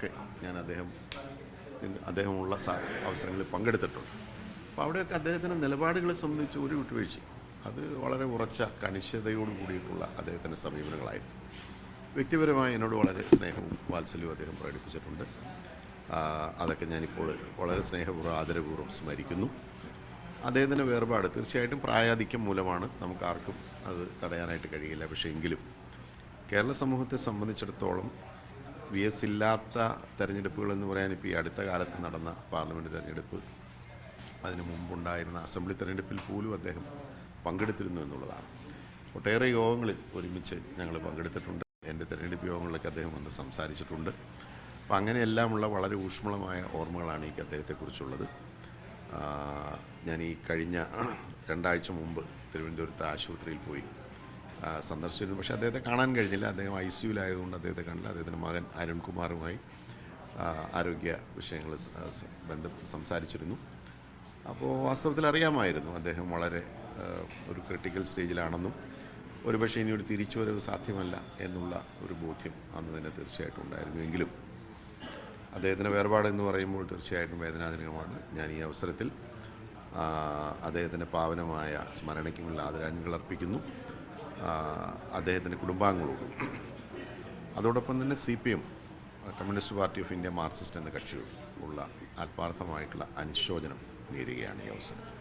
ചർച്ചകളിലൊക്കെ ഞാൻ അദ്ദേഹം അദ്ദേഹമുള്ള അവസരങ്ങളിൽ പങ്കെടുത്തിട്ടുണ്ട്. അപ്പോൾ അവിടെയൊക്കെ അദ്ദേഹത്തിന്റെ നിലപാടുകളെ സംബന്ധിച്ച് ഒരു വിട്ടുവീഴ്ച. അത് വളരെ ഉറച്ച കണിശതയോട് കൂടിയിട്ടുള്ള അദ്ദേഹത്തിന്റെ സമീപനങ്ങളായിരുന്നു. വ്യക്തിപരമായി എന്നോട് വളരെ സ്നേഹവും വാത്സല്യവും അദ്ദേഹം പ്രകടിപ്പിച്ചിട്ടുണ്ട്. അതൊക്കെ ഞാനിപ്പോൾ വളരെ സ്നേഹപൂർവം ആദരപൂർവം സ്മരിക്കുന്നു. അദ്ദേഹത്തിന്റെ വേർപാട് തീർച്ചയായിട്ടും പ്രായാധിക്യം മൂലമാണ് നമുക്ക് ആർക്കും അത് തടയാനായിട്ട് കഴിയില്ല. പക്ഷേ എങ്കിലും കേരള സമൂഹത്തെ സംബന്ധിച്ചിടത്തോളം വി എസ് ഇല്ലാത്ത തെരഞ്ഞെടുപ്പുകൾ എന്ന് പറയാൻ ഇപ്പോൾ ഈ അടുത്ത കാലത്ത് നടന്ന പാർലമെന്റ് തെരഞ്ഞെടുപ്പ് അതിനു മുമ്പുണ്ടായിരുന്ന അസംബ്ലി തെരഞ്ഞെടുപ്പിൽ പോലും അദ്ദേഹം പങ്കെടുത്തിരുന്നു എന്നുള്ളതാണ്. ഒട്ടേറെ യോഗങ്ങളിൽ ഒരുമിച്ച് ഞങ്ങൾ പങ്കെടുത്തിട്ടുണ്ട്. എന്റെ തെരഞ്ഞെടുപ്പ് യോഗങ്ങളിലൊക്കെ അദ്ദേഹം വന്ന് സംസാരിച്ചിട്ടുണ്ട്. അപ്പം അങ്ങനെയെല്ലാമുള്ള വളരെ ഊഷ്മളമായ ഓർമ്മകളാണ് എനിക്ക് അദ്ദേഹത്തെക്കുറിച്ചുള്ളത്. ഞാൻ ഈ കഴിഞ്ഞ രണ്ടാഴ്ച മുമ്പ് തിരുവനന്തപുരത്ത് ആശുപത്രിയിൽ പോയി. സന്ദർശിച്ചിരുന്നു. പക്ഷേ അദ്ദേഹത്തെ കാണാൻ കഴിഞ്ഞില്ല. അദ്ദേഹം ഐ സിയുലായതുകൊണ്ട് അദ്ദേഹത്തെ കണ്ടില്ല. അദ്ദേഹത്തിന്റെ മകൻ അരുൺകുമാറുമായി ആരോഗ്യ വിഷയങ്ങൾ ബന്ധം സംസാരിച്ചിരുന്നു. അപ്പോൾ വാസ്തവത്തിൽ അറിയാമായിരുന്നു അദ്ദേഹം വളരെ ഒരു ക്രിട്ടിക്കൽ സ്റ്റേജിലാണെന്നും ഒരുപക്ഷെ ഇനി ഒരു തിരിച്ചു വരവ് സാധ്യമല്ല എന്നുള്ള ഒരു ബോധ്യം അന്ന് തന്നെ തീർച്ചയായിട്ടും ഉണ്ടായിരുന്നുവെങ്കിലും അദ്ദേഹത്തിന്റെ വേർപാട് എന്ന് പറയുമ്പോൾ തീർച്ചയായിട്ടും വേദനാജനകമാണ്. ഞാൻ ഈ അവസരത്തിൽ അദ്ദേഹത്തിന്റെ പാവനമായ സ്മരണയ്ക്കുമുള്ള ആദരാഞ്ജലികൾ അർപ്പിക്കുന്നു. അദ്ദേഹത്തിന്റെ കുടുംബാംഗങ്ങളോടും. അതോടൊപ്പം തന്നെ C P M Communist Party of India Marxist എന്ന കക്ഷിയോടുള്ള ആത്മാർത്ഥമായിട്ടുള്ള അനുശോചനം നേരുകയാണ് ഈ അവസരത്തിൽ.